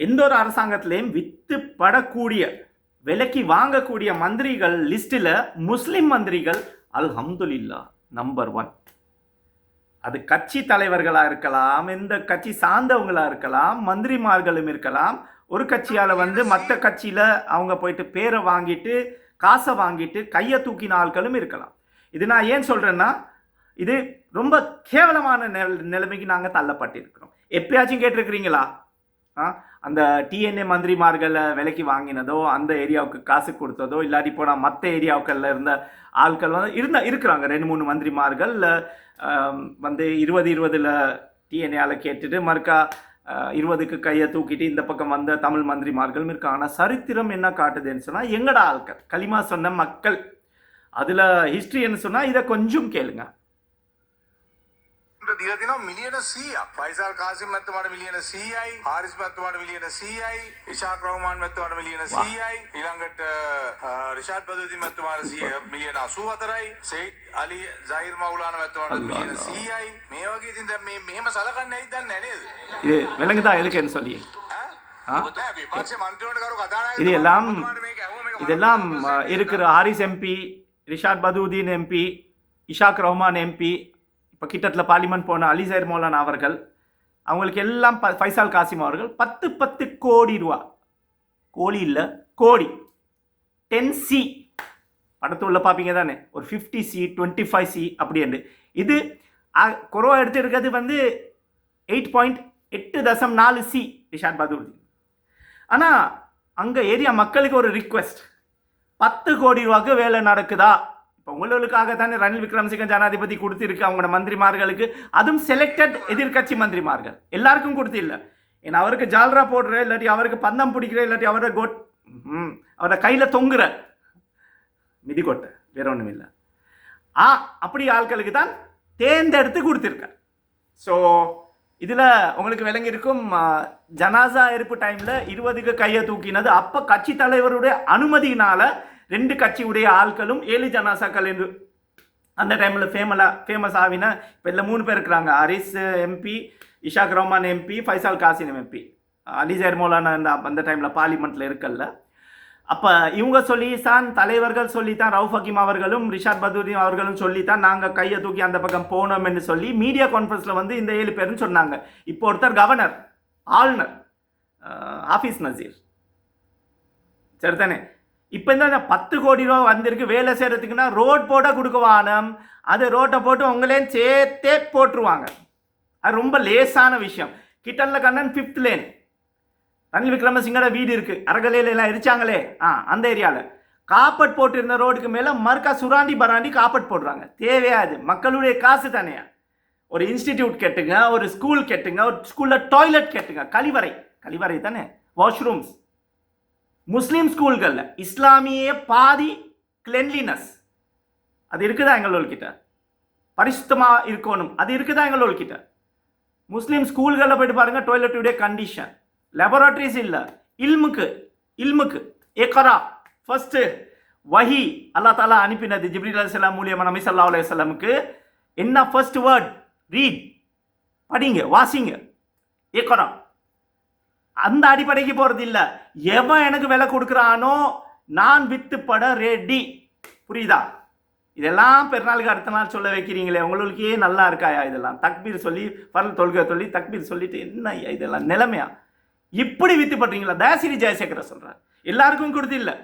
எந்த ஒரு அரசாங்கத்திலையும் வித்து படக்கூடிய விலைக்கு வாங்கக்கூடிய மந்திரிகள் லிஸ்ட்டில் முஸ்லீம் மந்திரிகள் அல்ஹம்துலில்லா நம்பர் ஒன் அது கட்சி தலைவர்களாக இருக்கலாம் எந்த கட்சி சார்ந்தவங்களாக இருக்கலாம் மந்திரிமார்களும் இருக்கலாம். ஒரு கட்சியால் வந்து மற்ற கட்சியில் அவங்க போயிட்டு பேரை வாங்கிட்டு காசை வாங்கிட்டு கையை தூக்கின ஆட்களும் இருக்கலாம். இது நான் ஏன் சொல்கிறேன்னா இது ரொம்ப கேவலமான நிலைமைக்கு நாங்கள் தள்ளப்பட்டிருக்கிறோம். எப்பயாச்சும் கேட்டிருக்கிறீங்களா? ஆ அந்த டிஎன்ஏ மந்திரிமார்களை விலைக்கு வாங்கினதோ அந்த ஏரியாவுக்கு காசு கொடுத்ததோ இல்லாட்டி போனால் மற்ற ஏரியாவுக்கள்ல இருந்த ஆட்கள் வந்து இருந்த இருக்கிறாங்க. ரெண்டு மூணு மந்திரிமார்கள் வந்து இருபது இருபதில் டிஎன்ஏல கேட்டுட்டு மறுக்கா இருபதுக்கு கையை தூக்கிட்டு இந்த பக்கம் வந்த தமிழ் மந்திரிமார்களும் இருக்காங்க. ஆனால் சரித்திரம் என்ன காட்டுதுன்னு சொன்னால் எங்கடா ஆட்கள் களிமா சொன்ன மக்கள். அதில் ஹிஸ்ட்ரின்னு சொன்னால் இதை கொஞ்சம் கேளுங்க. දීලා තිනවා මිලියන 100ක්. ෆයිසල් කාසිම් මැතිතුමාට මිලියන 100යි, හාරිස් මැතිතුමාට මිලියන 100යි, ඉෂාක් රහමාන් මැතිතුමාට මිලියන 100යි, ඊළඟට අ, රිෂාඩ් බදුදීන් මැතිතුමාට 100 මිලියන 84යි, සෙයිඩ් අලි සයිර් මවුලාන මැතිතුමාට අල්ලා, මිලියන අල්ලා. 100යි. මේ වගේ ඉතින් දැන් මේ මෙහෙම සලකන්නේ ඇයි දන්නේ නැහැ නේද? இது விலங்குதா எதுக்குன்னு சொல்லி ඈ? ஆ? නෑ විපක්ෂ මන්ත්‍රීවරුන්ට කරු කතා இது எல்லாம் මේක ඇහුවා මේක இதெல்லாம் මන්ත්‍රී அஹ், இருக்கிற Haris MP Rishad Bathiudeen MP Ishak Rahman MP இப்போ கிட்டத்தில் பார்லிமெண்ட் போன அலிசைர் மௌலானா அவர்கள் அவங்களுக்கு எல்லாம் ப ஃபைசால் காசிம் அவர்கள் பத்து பத்து கோடி ரூபா. கோழி இல்லை கோடி. Ten C. படத்து உள்ள பார்ப்பீங்க தானே? ஒரு fifty C twenty five C அப்படின்ட்டு இது குறவா எடுத்துருக்கிறது வந்து எயிட் பாயிண்ட் எட்டு தசம் நாலு சி ரிஷாட் பதூர்தீன் ஆனால் அங்கே ஏரியா மக்களுக்கு ஒரு ரிக்வெஸ்ட் பத்து கோடி ரூபாய்க்கு வேலை நடக்குதா? இப்போ உங்களுக்காக தானே ரணில் விக்ரமசிங்க ஜனாதிபதி கொடுத்துருக்கு அவங்களோட மந்திரிமார்களுக்கு. அதுவும் செலக்டட் எதிர்க்கட்சி மந்திரிமார்கள். எல்லாருக்கும் இல்லை ஏன்னா அவருக்கு ஜால்ரா போடுற இல்லாட்டி அவருக்கு பந்தம் பிடிக்கிற இல்லாட்டி அவரை கோட் ம் அவரை கையில் தொங்குற மிதி கொட்டை. வேற ஒன்றும் இல்லை. ஆ அப்படி ஆட்களுக்கு தான் தேர்ந்தெடுத்து கொடுத்துருக்கார். ஸோ இதில் உங்களுக்கு விளங்கியிருக்கும் ஜனாசா இருப்பு டைமில் இருபதுக்கு கையை தூக்கினது அப்போ கட்சி தலைவருடைய அனுமதியினால் ரெண்டு கட்சியுடைய ஆட்களும் ஏழு ஜனாசாக்கள் என்று அந்த டைமில் ஃபேமலா ஃபேமஸ் ஆவின இப்போ இதில் மூணு பேர் இருக்கிறாங்க. Haris MP Ishak Rahman MP Faisal Cassim MP Ali Maulana அந்த அந்த டைமில் பார்லிமெண்ட்டில் இருக்கல்ல. அப்போ இவங்க சொல்லி தான் தலைவர்கள் சொல்லித்தான் ரவுஃப் ஹக்கீம் அவர்களும் ரிஷாத் பதூதீன் அவர்களும் சொல்லித்தான் நாங்கள் கையை தூக்கி அந்த பக்கம் போனோம் என்று சொல்லி மீடியா கான்ஃபரன்ஸில் வந்து இந்த ஏழு பேரும் சொன்னாங்க. இப்போ ஒருத்தர் கவர்னர் ஆளுநர் ஆஃபீஸ் நசீர். சரிதானே? இப்போ இந்த பத்து கோடி ரூபா வந்திருக்கு வேலை செய்கிறதுக்குன்னா ரோட் போட்டால் கொடுக்குவானம் அது ரோட்டை போட்டு உங்களையும் சேர்த்தே போட்டுருவாங்க. அது ரொம்ப லேசான விஷயம். கிட்டனில் கண்ணன் ஃபிஃப்த் லேன் ரணில் விக்ரமசிங்கோட வீடு இருக்குது அரகலையில் எல்லாம் எரிச்சாங்களே ஆ அந்த ஏரியாவில் காப்பட் போட்டிருந்த ரோடுக்கு மேலே மறுக்கா சுராண்டி பராண்டி காப்பட் போடுறாங்க. தேவையாது மக்களுடைய காசு தானே ஒரு இன்ஸ்டிடியூட் கெட்டுங்க ஒரு ஸ்கூல் கெட்டுங்க ஒரு ஸ்கூலில் டாய்லெட் கெட்டுங்க. கழிவறை. கழிவறை தானே? வாஷ்ரூம்ஸ் முஸ்லீம் ஸ்கூல்களில் இஸ்லாமிய பாதி கிளென்லினஸ் அது இருக்குதா எங்களோட பரிசுத்தமாக இருக்கணும். அது இருக்குதா எங்களோட முஸ்லீம் ஸ்கூல்களில் போயிட்டு பாருங்க டாய்லெட்டுடைய கண்டிஷன் லெபரட்டரிஸ் இல்லை. இல்முக்கு இல்முக்கு. ஏக்கரா ஃபஸ்ட்டு வஹி அல்லா தாலா அனுப்பினது ஜிப்ரீல் அலிஸ்லாம் மூலியமாக நபி ஸல்லல்லாஹு அலைஹி என்ன ஃபர்ஸ்ட் வேர்ட் ரீட் படிங்க வாசிங்க. ஏக்கரா அந்த அடிப்படைக்கு போகிறது இல்லை எவன் எனக்கு விலை கொடுக்குறானோ நான் வித்து பட ரெடி புரியுதா? இதெல்லாம் பெருநாளுக்கு அடுத்த நாள் சொல்ல வைக்கிறீங்களே உங்களுக்கே நல்லா இருக்காயா இதெல்லாம்? தக்பீர் சொல்லி பரல் தொல்கை சொல்லி தக்பீர் சொல்லிட்டு என்ன இதெல்லாம் நிலைமையா? இப்படி வித்து பண்றீங்களா தயாசிரி ஜெயசேகர சொல்றார். எல்லாருக்கும் கொடுத்து இல்லை.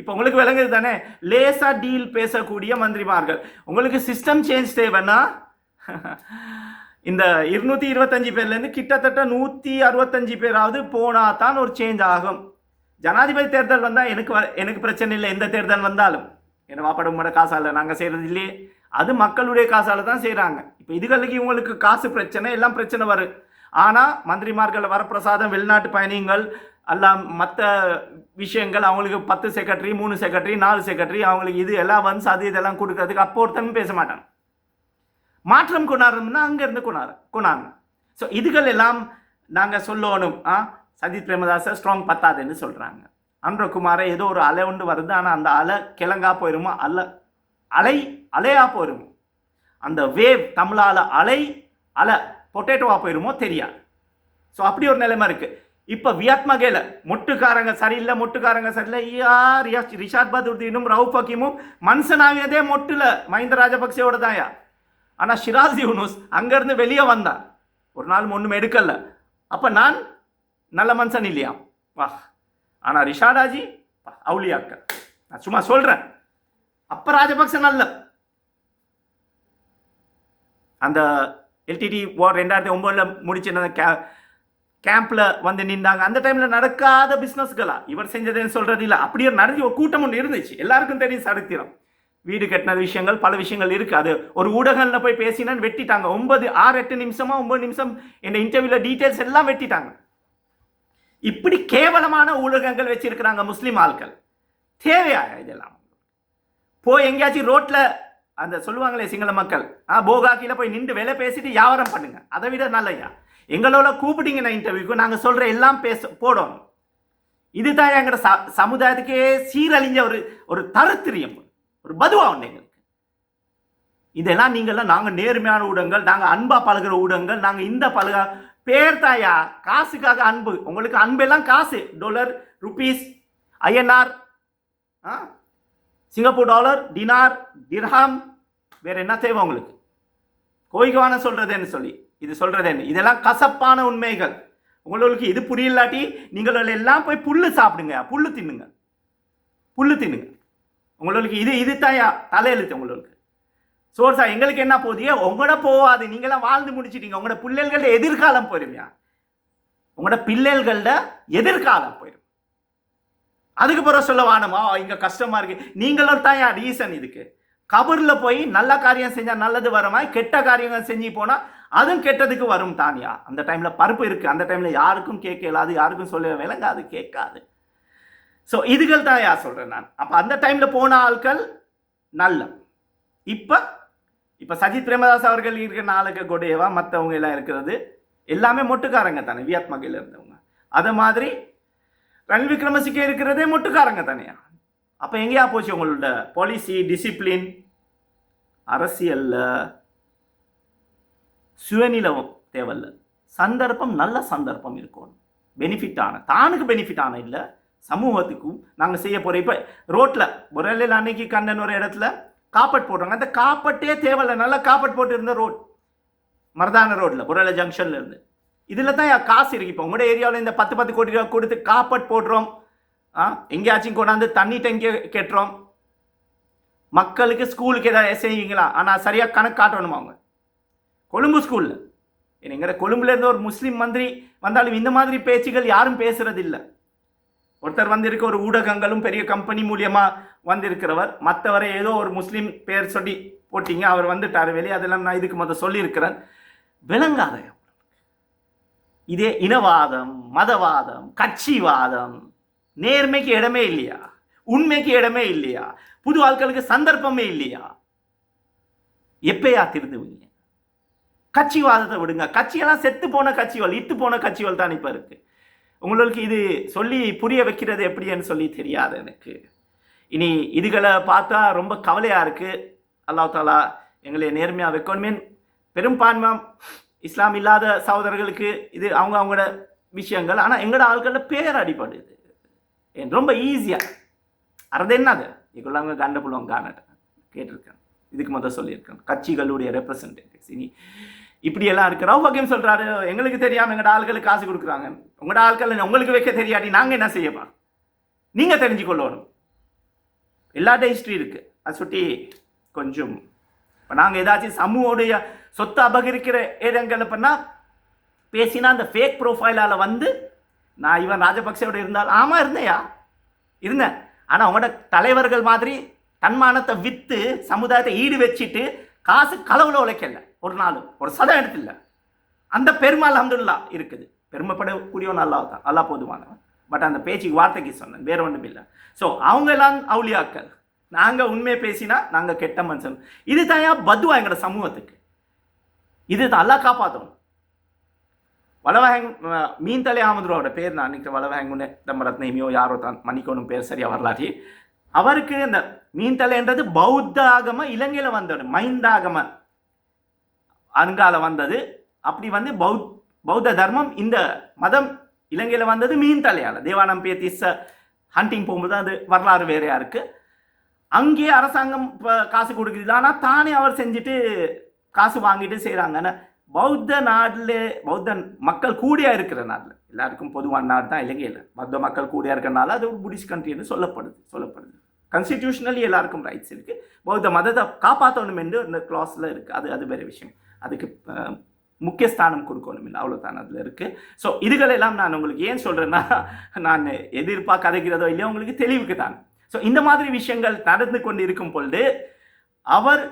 இப்போ உங்களுக்கு விளங்குது தானே? லேசாக டீல் பேசக்கூடிய மந்திரிமார்கள். உங்களுக்கு சிஸ்டம் சேஞ்ச் தேவைன்னா இந்த இருநூத்தி இருபத்தஞ்சு பேர்லேருந்து கிட்டத்தட்ட நூற்றி அறுபத்தஞ்சு பேராவது போனால் தான் ஒரு சேஞ்ச் ஆகும். ஜனாதிபதி தேர்தல் வந்தால் எனக்கு வ- எனக்கு பிரச்சனை இல்லை எந்த தேர்தல் வந்தாலும். என்ன வாப்பட உங்களோட காசால் நாங்கள் செய்கிறது இல்லையே. அது மக்களுடைய காசால் தான் செய்கிறாங்க இப்போ இதுகளுக்கு இவங்களுக்கு காசு பிரச்சனை எல்லாம் பிரச்சனை வரும் ஆனால் மந்திரிமார்கள் வரப்பிரசாதம் வெளிநாட்டு பயணிகள் எல்லாம் மற்ற விஷயங்கள் அவங்களுக்கு பத்து செக்ரட்டரி மூணு செக்ரட்டரி நாலு செக்ரட்டரி அவங்களுக்கு இது எல்லாம் வந்து அது இதெல்லாம் கொடுக்கறதுக்கு அப்போ ஒருத்தனும் பேச மாட்டாங்க மாற்றம் கொண்டாடணும்னா அங்கேருந்து கொண்டாடு கொண்டாடணும் ஸோ இதுகள் எல்லாம் நாங்கள் சொல்லணும். ஆ? சஜித் பிரேமதாசர் ஸ்ட்ராங் பத்தாதுன்னு சொல்கிறாங்க அன்றகுமாரை ஏதோ ஒரு அலை ஒன்று வருது ஆனால் அந்த அலை கிழங்கா போயிருமோ? அல்ல அலை அலையா போயிடுமோ அந்த வேவ் தமிழால் அலை அலை பொட்டேட்டோவாக போயிருமோ? தெரியாது. ஸோ அப்படி ஒரு நிலைமை இருக்குது இப்போ வியத்மகேல மொட்டுக்காரங்க சரியில்லை மொட்டுக்காரங்க சரியில்லை. யார் ரிஷாத் பதுர்தீனும் ரவு பக்கீமும் மனுஷனாகியதே மொட்டில் மஹிந்த ராஜபக்சேவோட தான்யா ஆனால் ஷிராஸ் யூனுஸ் அங்கேருந்து வெளியே வந்தான் ஒரு நாள் ஒன்றும் எடுக்கலை. அப்போ நான் நல்ல மனுஷன் இல்லையா? வா ஆனால் ரிஷாடாஜி அவுளியாக்கள். நான் சும்மா சொல்கிறேன் அப்போ ராஜபக்ச நல்ல. அந்த எல்டிடி வார் ரெண்டாயிரத்தி ஒம்போதில் முடிச்சிருந்த கே கேம்பில் வந்து நின்றாங்க. அந்த டைமில் நடக்காத பிஸ்னஸ்களா இவர் செஞ்சதுன்னு சொல்கிறது இல்லை அப்படியே நடந்து ஒரு கூட்டம் ஒன்று இருந்துச்சு. எல்லாருக்கும் தெரியும் சரித்திரம். வீடு கட்டின விஷயங்கள் பல விஷயங்கள் இருக்குது அது ஒரு ஊடகங்கள்ல போய் பேசினான்னு வெட்டிட்டாங்க. ஒன்பது ஆறு எட்டு நிமிஷமாக ஒன்பது நிமிஷம் இந்த இன்டர்வியூவில் டீட்டெயில்ஸ் எல்லாம் வெட்டிட்டாங்க. இப்படி கேவலமான ஊடகங்கள் வச்சிருக்கிறாங்க முஸ்லீம் ஆட்கள் தேவையா இதெல்லாம்? போய் எங்கேயாச்சும் ரோட்டில் அந்த சொல்லுவாங்களே சிங்கள மக்கள் ஆ போகாக்கியில் போய் நின்று வேலை பேசிட்டு வியாபாரம் பண்ணுங்க. அதை விட நல்லையா? எங்களோட கூப்பிட்டீங்கன்னா இன்டர்வியூக்கு நாங்கள் சொல்கிற எல்லாம் பேச போடணும். இதுதான் எங்களோட ச சமுதாயத்துக்கே சீரழிஞ்ச ஒரு ஒரு தருத்திரியம். ஒரு பதுவா ஒன்று எங்களுக்கு. இதெல்லாம் நீங்கள்லாம் நாங்கள் நேர்மையான ஊடகங்கள் நாங்கள் அன்பாக பழகுற ஊடகங்கள் நாங்கள் இந்த பழக பேர் தாயா காசுக்காக அன்பு உங்களுக்கு அன்பெல்லாம் காசு டாலர் ருபீஸ் ஐஎன்ஆர் ஆ? சிங்கப்பூர் டாலர் டினார் திர்ஹாம் வேறு என்ன தேவை உங்களுக்கு? கோய்கவான சொல்கிறதேன்னு சொல்லி இது சொல்கிறதேன்னு இதெல்லாம் கசப்பான உண்மைகள். உங்களுக்கு இது புரியலாட்டி நீங்கள் எல்லாம் போய் புல் சாப்பிடுங்க புல் தின்னுங்க. புல் தின்னுங்க. உங்களுக்கு இது இது தாயா? தலையெழுத்து உங்களுக்கு சோர்ஸா எங்களுக்கு என்ன போதிய? உங்களோட போகாது நீங்களாம் வாழ்ந்து முடிச்சிட்டீங்க. உங்களோட பிள்ளைகளோட எதிர்காலம் போயிருவியா உங்களோட பிள்ளைகளோட எதிர்காலம் போயிடும் அதுக்கு பிறகு சொல்ல வானமா இங்கே கஷ்டமாக இருக்கு. நீங்களும் தான் ரீசன் இதுக்கு. கபரில் போய் நல்ல காரியம் செஞ்சால் நல்லது வருமா? கெட்ட காரியங்கள் செஞ்சு போனால் அதுவும் கெட்டதுக்கு வரும் தானியா. அந்த டைமில் பருப்பு இருக்குது அந்த டைமில் யாருக்கும் கேட்க இயலாது யாருக்கும் சொல்ல விளங்காது கேட்காது. ஸோ இதுகள் தான் யார் சொல்கிறேன் நான். அப்போ அந்த டைமில் போன ஆட்கள் நல்ல. இப்போ இப்போ சஜித் பிரேமதாஸ் அவர்கள் இருக்கிற நாளுக்கு கொடையவா மற்றவங்க எல்லாம் இருக்கிறது எல்லாமே மொட்டுக்காரங்க தானே வியாத்மகையில் இருந்தவங்க. அது மாதிரி ரணில் விக்ரமசிங்கே இருக்கிறதே மொட்டுக்காரங்க தானே அப்போ எங்கேயா போச்சு உங்களோட பாலிசி டிசிப்ளின் அரசியலில். சுயநிலவம் தேவையில்ல. சந்தர்ப்பம் நல்ல சந்தர்ப்பம் இருக்கும் பெனிஃபிட் ஆன தானுக்கு பெனிஃபிட் ஆன இல்லை சமூகத்துக்கும் நாங்கள் செய்ய போகிறோம் இப்போ ரோட்டில் முறையில் அன்னைக்கு கண்ணன் ஒரு இடத்துல காப்பட் போடுறாங்க. அந்த காப்பட்டே தேவையில்லை. நல்லா காப்பட் போட்டு இருந்த ரோட். மரதான ரோட்டில் புரல ஜங்ஷன்ல இருந்து. இதில் தான் காசு இருக்கு. இப்போ உங்களோட ஏரியாவில் இந்த பத்து பத்து கோடி ரூபா கொடுத்து காப்பட் போடுறோம். ஆ எங்கேயாச்சும் கொண்டாந்து தண்ணி டேங்கி கெட்டுறோம். மக்களுக்கு ஸ்கூலுக்கு ஏதாவது செய்வீங்களா ஆனால் சரியாக கணக்கு காட்டணுமா அவங்க? கொழும்பு ஸ்கூலில். எங்கிற கொழும்புலேருந்து ஒரு முஸ்லீம் மந்திரி வந்தாலும் இந்த மாதிரி பேச்சுகள் யாரும் பேசுறது ஒருத்தர் வந்திருக்க ஒரு ஊடகங்களும் பெரிய கம்பெனி மூலியமா வந்திருக்கிறவர். மற்றவரை ஏதோ ஒரு முஸ்லீம் பேர் சொல்லி போட்டீங்க அவர் வந்துட்டார் வெளியே. அதெல்லாம் நான் இதுக்கு முதல் சொல்லியிருக்கிறேன். விளங்காத. இதே இனவாதம் மதவாதம் கட்சிவாதம். நேர்மைக்கு இடமே இல்லையா? உண்மைக்கு இடமே இல்லையா? புது ஆட்களுக்கு சந்தர்ப்பமே இல்லையா? எப்பயா திருந்துவீங்க? கட்சிவாதத்தை விடுங்க. கட்சியெல்லாம் செத்து போன கட்சிகள் இத்து போன கட்சிகள் தான் இப்போ இருக்குது உங்களுக்கு இது சொல்லி புரிய வைக்கிறது எப்படின்னு சொல்லி தெரியாது எனக்கு. இனி இதுகளை பார்த்தா ரொம்ப கவலையாக இருக்குது அல்லா தாலா எங்களை நேர்மையாக வைக்கணுமே பெரும்பான்மை இஸ்லாம் இல்லாத சகோதரர்களுக்கு இது அவங்க அவங்களோட விஷயங்கள். ஆனால் எங்களோட ஆட்களில் பேர் அடிபடுது. ரொம்ப ஈஸியாக அது என்னது? இதுக்குள்ளாங்க கண்ட புள்ளவங்க கேட்டிருக்கேன். இதுக்கு முதல் சொல்லியிருக்கேன். கட்சிகளுடைய ரெப்ரசன்டேட்டிவ்ஸ் இனி இப்படியெல்லாம் இருக்கு. ரவு ஹக்கீம் சொல்றாரு எங்களுக்கு தெரியாம எங்களோட ஆட்களுக்கு காசு கொடுக்குறாங்க. உங்களோட ஆட்கள் உங்களுக்கு வைக்க தெரியாட்டி நாங்க என்ன செய்யப்பா? நீங்க தெரிஞ்சுக்கொள்ளணும். எல்லாட்ட ஹிஸ்ட்ரி இருக்கு. அதை சுட்டி கொஞ்சம் இப்போ நாங்கள் ஏதாச்சும் சமூகோடைய சொத்தை அபகரிக்கிற இடங்கள் பண்ணா பேசினா அந்த ஃபேக் ப்ரொஃபைலால் வந்து நான் இவன் ராஜபக்சேவோட இருந்தால் ஆமாம் இருந்தேயா? இருந்தேன். ஆனால் அவங்களோட தலைவர்கள் மாதிரி தன்மானத்தை விற்று சமுதாயத்தை ஈடு வச்சுட்டு காசு களவில் உழைக்கலை. ஒரு நாள் ஒரு சதம் இடத்துல அந்த பெருமை அலமதுல்லா இருக்குது. பெருமைப்படக்கூடியவன் அல்லா தான். அல்லா போதுமானவன். பட் அந்த பேச்சுக்கு வார்த்தைக்கு சொன்னேன். வேற ஒன்றும் இல்லை ஸோ அவங்க எல்லாம் அவுளியாக்கள். நாங்கள் உண்மையை பேசினா நாங்கள் கெட்ட மனுஷன். இது தான் பத்துவா எங்களோட சமூகத்துக்கு. இது தான் அல்லா காப்பாற்றணும் வளவஹேங் மீன் தலை அகமதுரோட பேர் நான் நினைக்கிறேன். வளவஹேங்குன்னு தம்மரத்னைமியோ யாரோ தான் மணிக்கோனும் பேர் சரியாக வரலாற்றி அவருக்கு இந்த மீன் தலைன்றது பௌத்த ஆகம இலங்கையில் வந்தது மைந்தாகம. அங்கால வந்தது. அப்படி வந்து பௌத் பௌத்த தர்மம் இந்த மதம் இலங்கையில் வந்தது மீன் தலையால். தேவானம் பேத்திஸ ஹண்டிங் போகும்போது அது வரலாறு வேறையா இருக்குது அங்கேயே அரசாங்கம் இப்போ காசு கொடுக்குது. ஆனால் தானே அவர் செஞ்சுட்டு காசு வாங்கிட்டு செய்கிறாங்கன்னு பௌத்த நாட்டில் பௌத்த மக்கள் கூடியா இருக்கிற நாட்டில். எல்லாருக்கும் பொதுவான நாடு தான் இலங்கையில். பௌத்த மக்கள் கூடியா இருக்கிறனால அது ஒரு புடிஷ் கண்ட்ரின்னு சொல்லப்படுது சொல்லப்படுது. கான்ஸ்டிடியூஷனலி எல்லாருக்கும் ரைட்ஸ் இருக்குது பௌத்த மதத்தை காப்பாற்றணும் என்று இந்த கிளாஸில் இருக்குது அது அது வேற விஷயம். அதுக்கு முக்கியஸ்தானம் முக்கிய ஸ்தானம் கொடுக்கணும் இல்லை அவ்வளோதான் அதில் இருக்குது ஸோ இதுகளெல்லாம் நான் உங்களுக்கு ஏன் சொல்கிறேன்னா நான் எதிர்ப்பாக கதைக்கிறதோ இல்லையோ உங்களுக்கு தெளிவுக்கு தான். ஸோ இந்த மாதிரி விஷயங்கள் நடந்து கொண்டு இருக்கும் பொழுது அவர்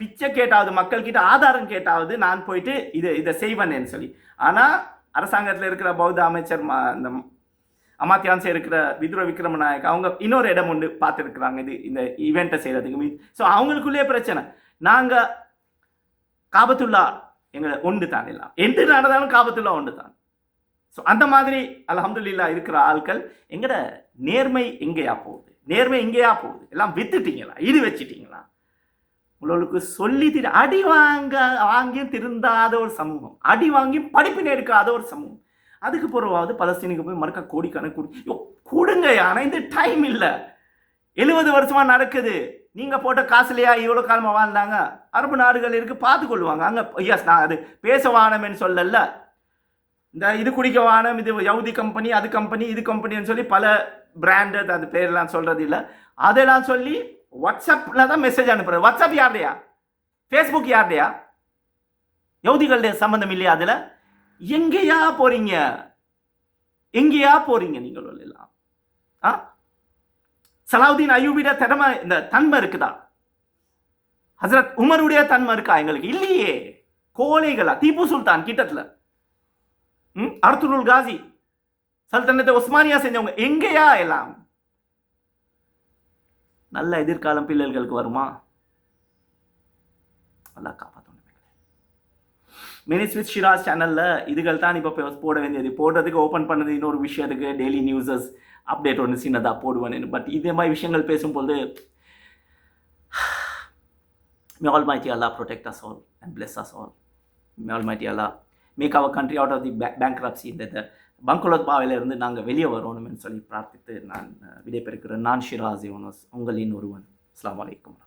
பிச்சை கேட்டாவது மக்கள்கிட்ட ஆதாரம் கேட்டாவது நான் போயிட்டு இதை இதை செய்வேன்னு சொல்லி. ஆனால் அரசாங்கத்தில் இருக்கிற பௌத்த அமைச்சர் மா இந்த அமாத்தியான்ஸ் இருக்கிற விதுர விக்ரமநாயக் அவங்க இன்னொரு இடம் ஒன்று பார்த்துருக்குறாங்க. இது இந்த ஈவெண்ட்டை செய்கிறதுக்கு ஸோ அவங்களுக்குள்ளேயே பிரச்சனை. நாங்கள் காபத்துல்லா எங்களை ஒன்று தான் எல்லாம். எந்த நடந்தாலும் காபத்துல்லா ஒன்று தான். ஸோ அந்த மாதிரி அலமதுல்லா இருக்கிற ஆட்கள் எங்கட நேர்மை எங்கேயா போகுது? நேர்மை எங்கேயா போகுது? எல்லாம் வித்துட்டீங்களா? இது வச்சிட்டீங்களா? உங்களுக்கு சொல்லி திரு அடி வாங்க வாங்கியும் திருந்தாத ஒரு சமூகம். அடி வாங்கியும் படிப்பினை எடுக்காத ஒரு சமூகம். அதுக்கு பிறவாவது பலஸ்தீனுக்கு போய் மறுக்க கோடிக்கணக்கு கொடுங்க ஆனால் இந்த டைம் இல்லை. எழுபது வருஷமாக நடக்குது. நீங்கள் போட்ட காசுலையா இவ்வளோ காலமாக வாழ்ந்தாங்க? அரபு நாடுகள் இருக்குது பார்த்து கொள்வாங்க அங்க எஸ் நான் அது பேச வானம்னு சொல்லல. இந்த இது குடிக்க வானம் இது யவுதி கம்பெனி அது கம்பெனி இது கம்பெனின்னு சொல்லி பல பிராண்டு அது பேர்லாம் சொல்கிறது இல்லை. அதெல்லாம் சொல்லி வாட்ஸ்அப்பில் தான் மெசேஜ் அனுப்புகிறது வாட்ஸ்அப் யாருடையா? ஃபேஸ்புக் யாருடையா? யவுதிகளுடைய சம்மந்தம் இல்லையா அதில்? எங்கேயா போகிறீங்க எங்கேயா போகிறீங்க நீங்கள் எல்லாம் ஆ? சலாவுதீன் அயூபிட திறமை இந்த தன்மை இருக்குதா? ஹசரத் உமருடைய தன்மை இருக்கா எங்களுக்கு? இல்லையே. கோலைகளா தீபு சுல்தான் கிட்டத்தில். ம் அர்துருல் காசி சல்தனத்தை ஒஸ்மானியா செஞ்சவங்க எங்கேயா எல்லாம்? நல்ல எதிர்காலம் பிள்ளைகளுக்கு வருமா? நல்லா காப்பாற்றணும் மினிஸ் வித் ஷிராஜ் சேனலில் இதுகள் தான் இப்போ போட வேண்டியது. போடுறதுக்கு ஓப்பன் பண்ணது இன்னொரு விஷயத்துக்கு டெய்லி நியூஸஸ் அப்டேட் ஒன்று சின்னதாக போடுவேன் பட் இதே மாதிரி விஷயங்கள் பேசும்போது may almighty Allah protect us all and bless us all may almighty Allah make our country out of the bankruptcy இந்த பங்குலத் பாவிலிருந்து நாங்கள் வெளியே வரணும்னு சொல்லி பிரார்த்தித்து நான் விடைபெறுகிறேன். நான் ஷிராஸ் யோனஸ் உங்களின் ஒருவன். அஸ்ஸலாமு அலைக்கும்.